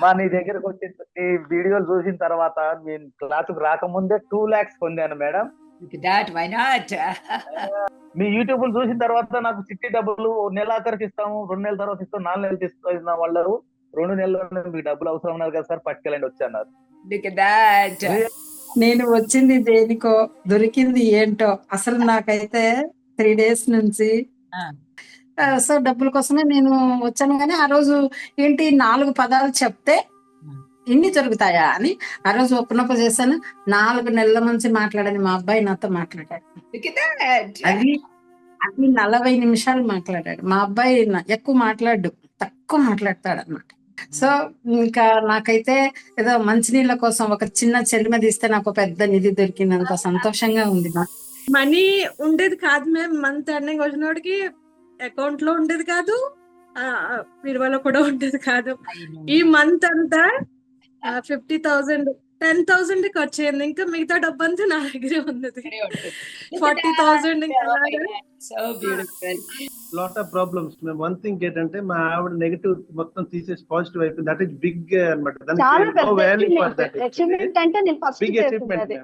మా నీ దగ్గరకు వచ్చి ఈ వీడియోలు చూసిన తర్వాత నేను క్లాసుకు రాకముందే టూ లాక్స్ పొందాను madam. That why not me YouTube చూసిన తర్వాత నాకు చిట్టి డబ్బులు ఓ నెలాఖరికి ఇస్తాము రెండు నెలల తర్వాత ఇస్తాం నాలుగు నెలలు ఇస్తాం వాళ్ళు రెండు నెలల్లో మీకు డబ్బులు అవసరం ఉన్నారు కదా సార్ పట్టుకెళ్ళండి వచ్చన్నారు దాట్ నేను వచ్చింది దేనికో దొరికింది ఏంటో అసలు నాకైతే త్రీ డేస్ నుంచి సో డబ్బుల కోసమే నేను వచ్చాను. కానీ ఆ రోజు ఏంటి నాలుగు పదాలు చెప్తే. ఇన్ని జరుగుతాయా అని ఆ రోజు ఒప్పనొప్ప చేశాను. నాలుగు నెలల నుంచి మాట్లాడని మా అబ్బాయి నాతో మాట్లాడాడు. అది అది నలభై నిమిషాలు మాట్లాడాడు. మా అబ్బాయి ఎక్కువ మాట్లాడు తక్కువ మాట్లాడతాడు అన్నమాట సో ఇంకా నాకైతే ఏదో మంచినీళ్ళ కోసం ఒక చిన్న చెల్లిమ తీస్తే నాకు పెద్ద నిధి దొరికినంత సంతోషంగా ఉంది. మనీ ఉండేది కాదు మేము మంత్ ఎండింగ్ వచ్చినోడికి అకౌంట్లో ఉండేది కాదు బీరువాలో కూడా ఉండేది కాదు. ఈ మంత్ అంతా ఫిఫ్టీ థౌసండ్ టెన్ థౌసండ్ ఖర్చు అయింది ఇంకా మిగతా డబ్బు అంతా నా దగ్గరే. ఉన్నది forty thousand lot of problems మేము వన్ థింగ్ ఏంటంటే మా ఆవిడ నెగిటివ్ మొత్తం తీసేసి పాజిటివ్ అయిపోయింది. దట్ ఈస్ బిగ్ అనమాట big achievement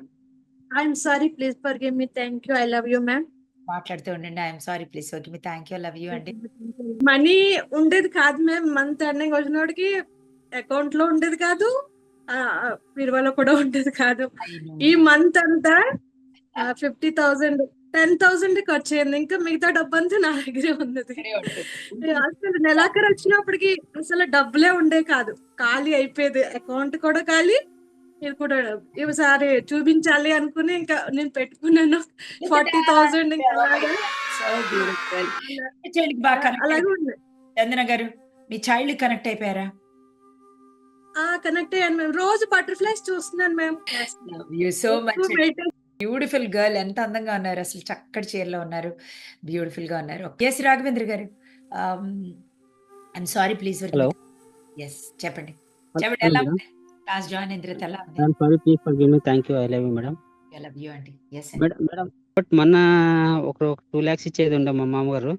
I'm sorry please forgive me thank you I love you ma'am మాట్లాడుతూ ఉండండి. I'm sorry please okay me thank you love you అండి మనీ ఉండేది కాదు మేము మంత్ ఎండింగ్ వచ్చినోడికి అకౌంట్లో ఉండేది కాదు. బీరువాలో కూడా ఉండేది కాదు. ఈ మంత్ అంతా ఫిఫ్టీ థౌసండ్ టెన్ థౌసండ్ ఖర్చు అయింది ఇంకా మిగతా డబ్బు అంతా నా దగ్గరే ఉన్నది. అసలు నెలాఖరు వచ్చినప్పటికి అసలు డబ్బులే ఉండే కాదు. ఖాళీ అయిపోయేది. అకౌంట్ కూడా ఖాళీ ఇది కూడా ఈసారి చూపించాలి అనుకుని ఇంకా నేను పెట్టుకున్నాను. ఫార్టీ థౌసండ్ ఇంకా అలాగే. ఉంది. చందన గారు మీ చైల్డ్ కనెక్ట్ అయిపోయారా? ఆ కనెక్ట్ అయ్యాను మేము రోజు బటర్ఫ్లైస్ చూస్తున్నాను మేము సో మచ్ బ్యూటిఫుల్ గర్ల్ ఎంత అందంగా ఉన్నారు. అసలు చక్కటి చీరలో ఉన్నారు. బ్యూటిఫుల్గా ఉన్నారు. Yes Raghavendra garu. Um, I'm sorry please Hello. Yes చెప్పండి. చెప్పండి ఎలా ఉంది క్లాస్ జాయిన్ అయిన తర్వాత ఎలా ఉంది? Sorry please forgive me thank you I love you madam love you అండి ఎస్ మేడం మేడం బట్ మొన్న ఒక టూ ల్యాక్స్ ఇచ్చేది ఉండే మా మామగారు.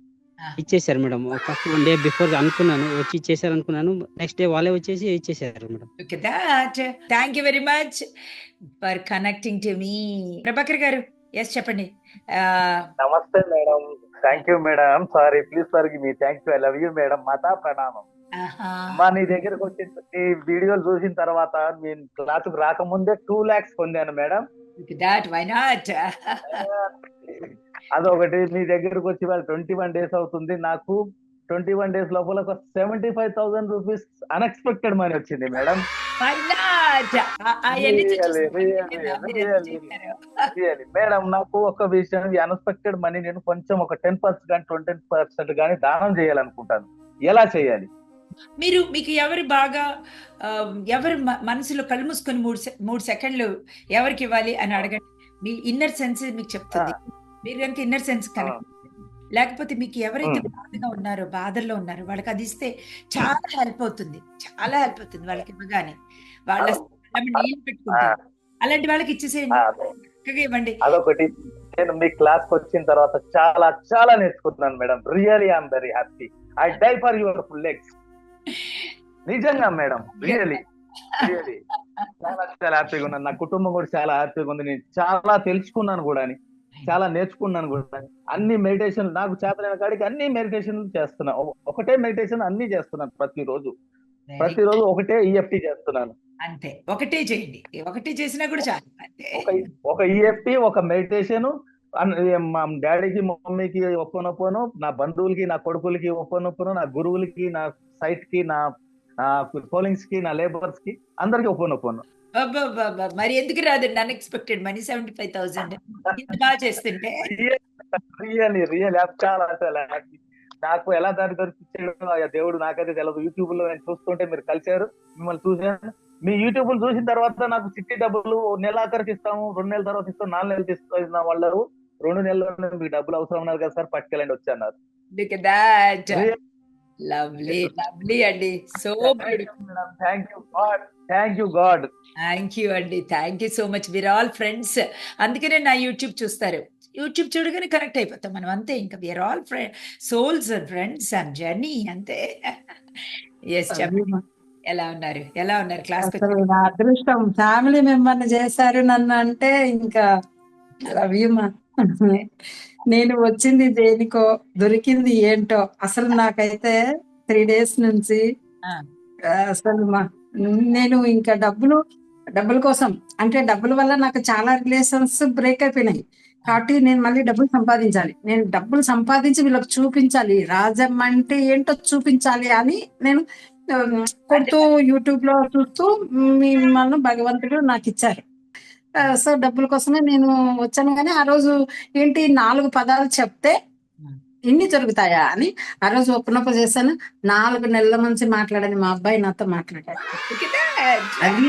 ఇచ్చేసారు madam first one day before అనుకున్నాను. వచ్చి ఇచ్చేసారు అనుకున్నాను. నెక్స్ట్ డే వాళ్ళే వచ్చేసి ఇచ్చేసారు madam at that. Thank you very much for connecting to me. Prabhakar garu yes చెప్పండి. నమస్తే madam thank you madam sorry please sir me thank you I love you madam మాతా ప్రణామం. మా నీ దగ్గరకు వచ్చి ఈ వీడియోలు చూసిన తర్వాత నేను క్లాసుకు రాకముందే టూ లాక్స్ పొందాను మేడం? అదొకటి మీ దగ్గరకు వచ్చి వాళ్ళు ట్వంటీ వన్ డేస్ అవుతుంది. నాకు ట్వంటీ వన్ డేస్ లోపల ఒక seventy five thousand rupees unexpected money వచ్చింది మేడం. మేడం నాకు ఒక విషయం అన్ఎక్స్పెక్టెడ్ మనీ నేను కొంచెం ఒక టెన్ పర్సెంట్ కానీ ట్వంటీ పర్సెంట్ కానీ దానం చేయాలనుకుంటాను. ఎలా చేయాలి? మీరు మీకు ఎవరు బాగా ఎవరు మనసులో కళ్ళు మూసుకొని మూడు మూడు సెకండ్లు ఎవరికి ఇవ్వాలి అని అడగండి. మీ ఇన్నర్ సెన్స్ మీకు చెప్తుంది. మీరు కనుక ఇన్నర్ సెన్స్ కనెక్ట్ లేకపోతే మీకు ఎవరైతే బాధగా ఉన్నారో బాధల్లో ఉన్నారో వాళ్ళకి అది ఇస్తే చాలా హెల్ప్ అవుతుంది. చాలా హెల్ప్ అవుతుంది వాళ్ళకి ఇవ్వగానే. వాళ్ళ నీళ్ళు పెట్టుకుంటారు. అలాంటి వాళ్ళకి ఇచ్చేసేయండి. ఆ, చక్కగా ఇవ్వండి. అదొకటి. నేను మీ క్లాస్కి వచ్చిన తర్వాత చాలా చాలా నేర్చుకుంటున్నాను madam. Really I'm very happy I die for your full legs నిజంగా మేడం రియలీ రియలీ చాలా చాలా హ్యాపీగా ఉన్నాను. నా కుటుంబం కూడా చాలా హ్యాపీగా ఉంది. నేను చాలా తెలుసుకున్నాను కూడా చాలా నేర్చుకున్నాను కూడా అన్ని మెడిటేషన్ నాకు చేతనైన కాడికి అన్ని మెడిటేషన్ చేస్తున్నా. ఒకటే మెడిటేషన్ అన్ని చేస్తున్నాను ప్రతిరోజు. ప్రతిరోజు ఒకటే ఈఎఫ్టీ చేస్తున్నాను. అంతే. ఒకటే చేయండి. ఒకటే చేసినా కూడా చాలు. ఒక ఒక ఈఎఫ్టీ ఒక మెడిటేషన్ మా డాడీకి మమ్మీకి ఒప్పనొప్పను నా బంధువులకి నా కొడుకులకి ఒప్పనొప్పను నా గురువులకి నా సైట్కి నా పోలింగ్స్కి నా లేబర్స్కి అందరికి ఒప్పనొప్పను మరి ఎందుకు రాదండి unexpected money seventy five thousand. బాగా చేస్తుంటే. రియల్లీ రియల్ చాలా హ్యాపీ నాకు ఎలా దారి దొరికిచ్చాడు ఆ దేవుడు నాకైతే తెలియదు యూట్యూబ్లో నేను చూస్తుంటే మీరు కలిశారు మిమ్మల్ని చూసాను మీ యూట్యూబ్ చూసిన తర్వాత నాకు చిట్టి డబ్బులు ఓ నెలాఖరికి ఇస్తాము రెండు నెలల తర్వాత ఇస్తాం నాలుగు నెలలు ఇస్తాం వాళ్ళు రెండు నెలల్లో మీకు డబ్బులు అవసరం ఉన్నారు కదా సార్ పట్టుకెళ్ళండి వచ్చన్నారు లుక్ దాట్ లవ్లీ లవ్లీ అండి. So thank you god thank you god thank you అండి. Thank you so much we're all friends అందుకనే నా యూట్యూబ్ చూస్తారు. యూట్యూబ్ చూడగానే కనెక్ట్ అయిపోతాం మనం. అంతే ఇంకా we're all friend souls and friends and journey అంతే. ఎస్ చెప్పండి ఎలా ఉన్నారు? ఎలా ఉన్నారు? క్లాస్ అదృష్టం. ఫ్యామిలీ మెంబర్ చేశారు నన్ను అంటే ఇంకా లవ్ యూ మా నేను వచ్చింది దేనికో దొరికింది ఏంటో. అసలు నాకైతే త్రీ డేస్ నుంచి అసలు మా నేను ఇంకా డబ్బులు డబ్బుల కోసం అంటే డబ్బుల వల్ల నాకు చాలా రిలేషన్స్ బ్రేక్ అయిపోయినాయి. కాబట్టి నేను మళ్ళీ డబ్బులు సంపాదించాలి. నేను డబ్బులు సంపాదించి వీళ్ళకి చూపించాలి. రాజమ్మ అంటే ఏంటో చూపించాలి అని నేను కొడుతూ యూట్యూబ్లో చూస్తూ మిమ్మల్ని భగవంతుడు నాకు ఇచ్చారు. సో డబ్బుల కోసమే నేను వచ్చాను. కానీ ఆ రోజు ఏంటి నాలుగు పదాలు చెప్తే ఇన్ని జరుగుతాయా అని ఆ రోజు ఒప్పనొప్ప చేశాను. నాలుగు నెలల నుంచి మాట్లాడని మా అబ్బాయి నాతో మాట్లాడాడు. అది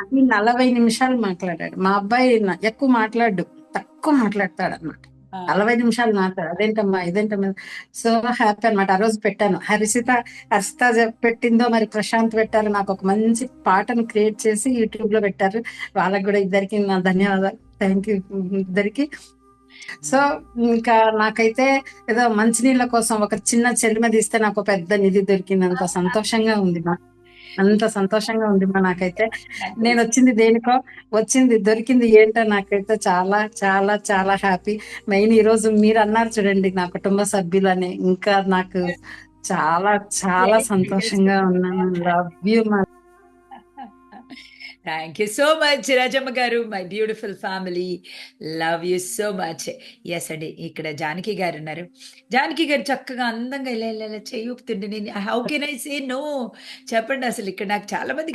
అది నలభై నిమిషాలు మాట్లాడాడు. మా అబ్బాయి ఎక్కువ మాట్లాడు తక్కువ మాట్లాడతాడు అనమాట నలభై నిమిషాలు మాట్లాడు. అదేంటమ్మా ఇదేంటమ్మా? సో హ్యాపీ అన్నమాట. ఆ రోజు పెట్టాను. హరిసిత హర్షిత పెట్టిందో మరి ప్రశాంత్ పెట్టారు. నాకు ఒక మంచి పాటను క్రియేట్ చేసి యూట్యూబ్లో పెట్టారు. వాళ్ళకి కూడా ఇద్దరికి నా ధన్యవాదాలు. థ్యాంక్ యూ ఇద్దరికి. సో ఇంకా నాకైతే ఏదో మంచినీళ్ళ కోసం ఒక చిన్న చెల్లిమ తీస్తే నాకు పెద్ద నిధి దొరికింది. సంతోషంగా ఉంది మా అంత సంతోషంగా ఉంది మా నాకైతే. నేను వచ్చింది దేనికో వచ్చింది దొరికింది ఏంటో నాకైతే చాలా చాలా చాలా హ్యాపీ. మెయిన్ ఈ రోజు మీరు అన్నారు చూడండి నా కుటుంబ సభ్యులని. ఇంకా నాకు చాలా చాలా సంతోషంగా ఉన్నాను. లవ్ యూ మా thank you so much Rajamma garu my beautiful family love you so much yes అండి ఇక్కడ జానకి గారు ఉన్నారు. జానకి గారు చక్కగా అందంగా ఇలా ఇలా ఇలా చేయి ఊపుతుండే నేను how can I say no చెప్పండి అసలు ఇక్కడ నాకు చాలా మంది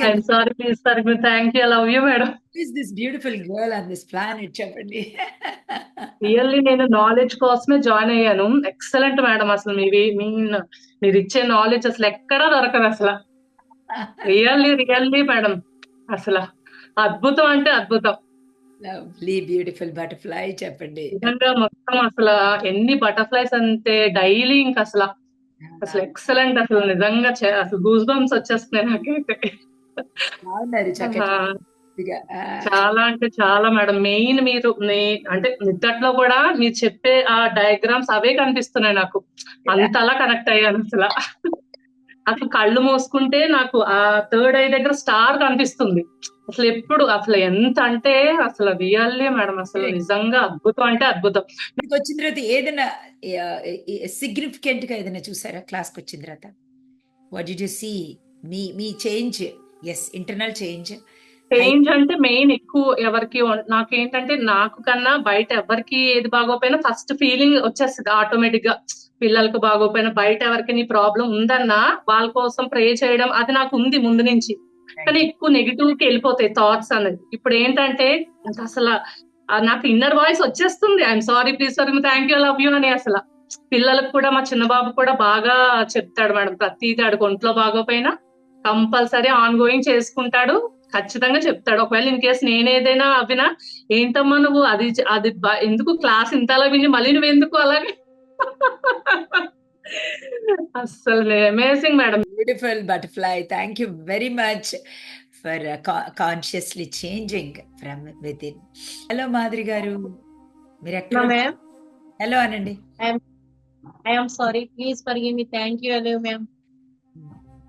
thank you love you madam is this beautiful girl on this planet చెప్పండి. రియల్లీ నేను నాలెడ్జ్ కోసమే జాయిన్ అయ్యాను. ఎక్సలెంట్ మేడం అసలు మీవి మీన్ మీరు ఇచ్చే నాలెడ్జ్ అసలు ఎక్కడా దొరకదు అసలు. రియల్లీ రియల్లీ మేడం అసలు అద్భుతం అంటే అద్భుతం. లవ్లీ బ్యూటిఫుల్ బటర్ఫ్లై చెప్పండి. నిజంగా మొత్తం అసలు ఎన్ని బటర్ఫ్లైస్ అంతే డైలీ ఇంకా అసలు అసలు ఎక్సలెంట్ అసలు నిజంగా అసలు గూస్ బంప్స్ వచ్చేస్తున్నాయి నాకైతే. చాలా అంటే చాలా మేడం. మెయిన్ మీరు అంటే నిద్దట్లో కూడా మీరు చెప్పే ఆ డయాగ్రామ్స్ అవే కనిపిస్తున్నాయి నాకు. అంతలా కనెక్ట్ అయ్యాను అసలు. అసలు కళ్ళు మూసుకుంటే నాకు ఆ థర్డ్ ఐ దగ్గర స్టార్ కనిపిస్తుంది. అసలు ఎప్పుడు అసలు ఎంత అంటే అసలు రియల్లీ మేడం అసలు నిజంగా అద్భుతం అంటే అద్భుతం. మీకు వచ్చిన తర్వాత ఏదైనా సిగ్నిఫికెంట్గా ఏదైనా చూసారా క్లాస్కి వచ్చిన తర్వాత? What do you see me me change is internal change. Change అంటే మెయిన్ ఎక్కువ ఎవరికి ఉం- నాకేంటంటే నాకు కన్నా బయట ఎవరికి ఏది బాగోపోయినా ఫస్ట్ ఫీలింగ్ వచ్చేస్తుంది ఆటోమేటిక్గా. పిల్లలకు బాగోపోయినా బయట ఎవరికి నీ ప్రాబ్లం ఉందన్నా వాళ్ళ కోసం ప్రే చేయడం అది నాకు ఉంది ముందు నుంచి. కానీ ఎక్కువ నెగిటివ్కి వెళ్ళిపోతాయి థాట్స్ అనేది ఇప్పుడు ఏంటంటే అసలు నాకు ఇన్నర్ వాయిస్ వచ్చేస్తుంది. I'm sorry please sorry thank you love you అని అసలు. పిల్లలకు కూడా మా చిన్న బాబు కూడా బాగా చెప్తాడు మేడం. ప్రతిదీ ఆడికి ఒంట్లో బాగోపోయినా కంపల్సరీ ఆన్ గోయింగ్ చేసుకుంటాడు. ఖచ్చితంగా చెప్తాడు. ఒకవేళ ఇన్ కేసు నేనేదైనా అవినా ఏంటమ్మా నువ్వు? అది అది ఎందుకు? క్లాస్ ఇంతలా విని మళ్ళీ నువ్వు ఎందుకు అలాగే? అస్సలు. Amazing madam beautiful butterfly thank you very much for consciously changing from with in hello Madhuri garu మీరు ఎక్కడ? మ్యామ్ హలో అనండి I'm sorry please for give me thank you అలే మ్యామ్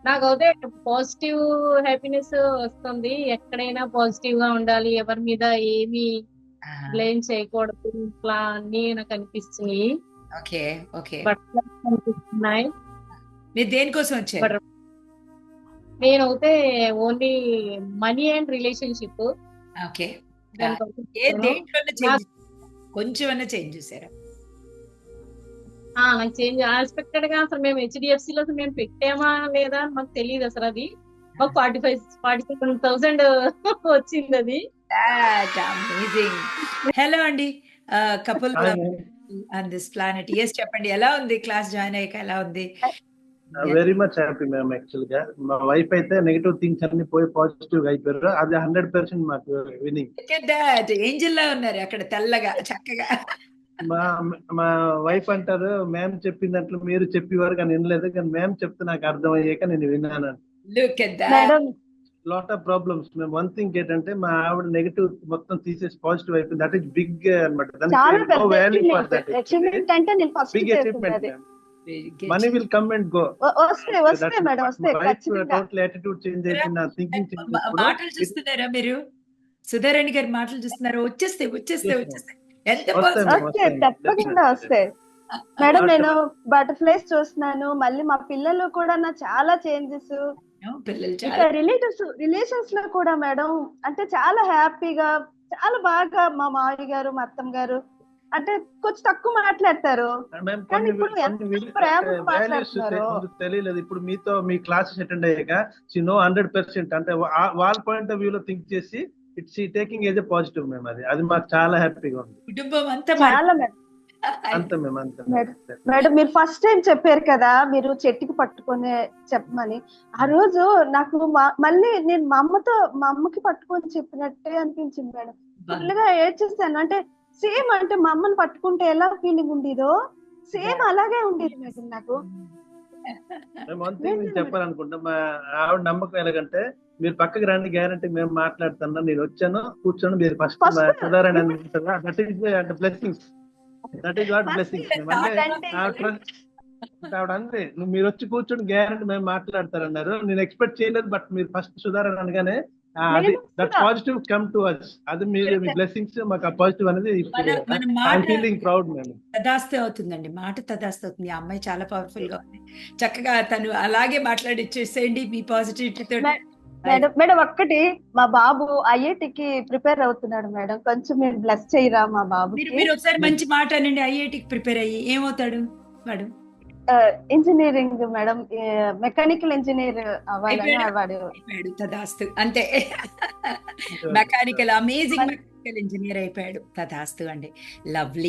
నాకు అయితే పాజిటివ్ హ్యాపీనెస్ వస్తుంది. ఎక్కడైనా పాజిటివ్గా ఉండాలి. ఎవరి మీద ఏమి బ్లేమ్ చేయకూడదు. ఇట్లా అన్ని నాకు అనిపిస్తున్నాయి ఓకే ఓకే బట్ అనిపిస్తున్నాయి మీరు దేనికోసం వచ్చారు? But- నేను అయితే only money and relationship okay కొంచెం అన్న చేంజ్ చూసారా నాకు చేంజ్ అన్ఎక్స్పెక్టెడ్గా అసలు మేము హెచ్డిఎఫ్సి లో మేము పెట్టామా లేదా అని మాకు తెలియదు అసలు అది. మాకు forty five forty seven thousand వచ్చింది అది. అమేజింగ్ హలో అండి. Couple on this planet is చెప్పండి. ఎలా ఉంది? క్లాస్ జాయిన్ అయ్యాక ఎలా ఉంది? వెరీ మచ్ హ్యాపీ మ్యామ్ యాక్చువల్గా మా వైఫ్ అయితే నెగిటివ్ థింగ్స్ అన్ని పోయి పాజిటివ్గా అయిపోయారు. అది హండ్రెడ్ పర్సెంట్ మాకు వినింగ్ ఏంజిల్ లా ఉన్నారు అక్కడ తెల్లగా చక్కగా. మా మా వైఫ్ అంటారు మ్యామ్ చెప్పిన దాంట్లో మీరు చెప్పేవారు కానీ వినలేదు. కానీ మ్యామ్ చెప్తే నాకు అర్థం అయ్యాక నేను విన్నాను. Look at lot of problems మేము వన్ థింగ్ ఏంటంటే మా ఆవిడ నెగిటివ్ మొత్తం తీసేసి పాజిటివ్ అయిపోయింది. దట్ ఈస్ బిగ్ అనమాట big achievement money will come and go వ- వస్తాయి వస్తాయి మేడం వస్తాయి టోటల్ యాటిట్యూడ్ చేంజ్ నా థింకింగ్ మాటలు చూస్తున్నారా మీరు? సుధారాణి గారి మాటలు చూస్తున్నారా? వచ్చేస్తే వచ్చేస్తే Yes, వచ్చేస్తే. ఎంత వస్తాయి, తప్పకుండా వస్తాయి మేడం నేను బటర్ఫ్లైస్ చూస్తున్నాను. మళ్ళీ మా పిల్లలు కూడా నా చాలా చేంజెస్ పిల్లలు ఇంకా చాలా రిలేటివ్స్ రిలేషన్స్లో కూడా మేడం అంటే చాలా హ్యాపీగా చాలా బాగా మా మామయ్య గారు మా అత్తమ్మ గారు అంటే కొంచెం తక్కువ మాట్లాడతారు. మేము కానీ కొన్ని ఇప్పుడు ఎంత కొన్ని ప్రేమగా వాల్యూస్ మాట్లాడుతున్నారు. తెలియలేదు. ఇప్పుడు మీతో మీ క్లాసెస్ అటెండ్ అయ్యాక షీ నో హండ్రెడ్ పర్సెంట్ అంటే వాళ్ళ పాయింట్ ఆఫ్ వ్యూ లో థింక్ చేసి ఇట్స్ టేకింగ్ ఏజ్ పాజిటివ్ మేము అది. అది మాకు చాలా హ్యాపీగా ఉంది. కుటుంబం అంతా చాలా మేడం మీరు ఫస్ట్ టైం చెప్పారు కదా మీరు చెట్టుకి పట్టుకొని చెప్పమని. ఆ రోజు నాకు మళ్ళీ నేను మా అమ్మతో మా అమ్మకి పట్టుకొని చెప్పినట్టే అనిపించింది మేడం. ఫుల్గా ఏడ్చేస్తాను అంటే సేమ్ అంటే మా అమ్మని పట్టుకుంటే ఎలా ఫీలింగ్ ఉండేదో సేమ్ అలాగే ఉండేది మేడం నాకు. చెప్పాలనుకుంటాం మా ఆవిడ నమ్మకం ఎలాగంటే మీరు పక్కకి రండి గ్యారంటీ మేము మాట్లాడుతున్నా నేను వచ్చాను కూర్చొని మీరు ఫస్ట్. సుధారణ అంటే బ్లెస్సింగ్స్ దట్ ఈస్ వాట్ అంటే ఆవిడ అంది నువ్వు మీరు వచ్చి కూర్చొని గ్యారంటీ మేము మాట్లాడతారన్నారు. నేను ఎక్స్పెక్ట్ చేయలేదు బట్ మీరు ఫస్ట్ సుధారణ అనగానే ఆ, అది that. Positive come to us అది మీరు మీ బ్లెస్సింగ్స్ మాకు ఆ పాజిటివ్ అనేది ఫీలింగ్ ప్రౌడ్ మేము తదాస్తే అవుతుందండి. మాట తదాస్తే అవుతుంది. ఆ అమ్మాయి చాలా పవర్ఫుల్గా ఉంది. చక్కగా తను అలాగే మాట్లాడి ఇచ్చేసేయండి. మీ పాజిటివిటీ తోటి మేడం మేడం ఒక్కటి మా బాబు ఐఐటికి ప్రిపేర్ అవుతున్నాడు మేడం. కొంచెం మీరు బ్లెస్ చేయరా మా బాబుకి? మీరు ఒకసారి మంచి మాట అనండి ఐఐటికి ప్రిపేర్ అయ్యి. ఏమవుతాడు వాడు? ఇంజనీరింగ్ మేడం మెకానికల్ ఇంజనీర్ అవ్వాలని? వాడు తదాస్తు. అంతే. మెకానికల్ అమేజింగ్ మెకానికల్ ఇంజనీర్ అయిపోయాడు తదాస్తు అండి. లవ్లీ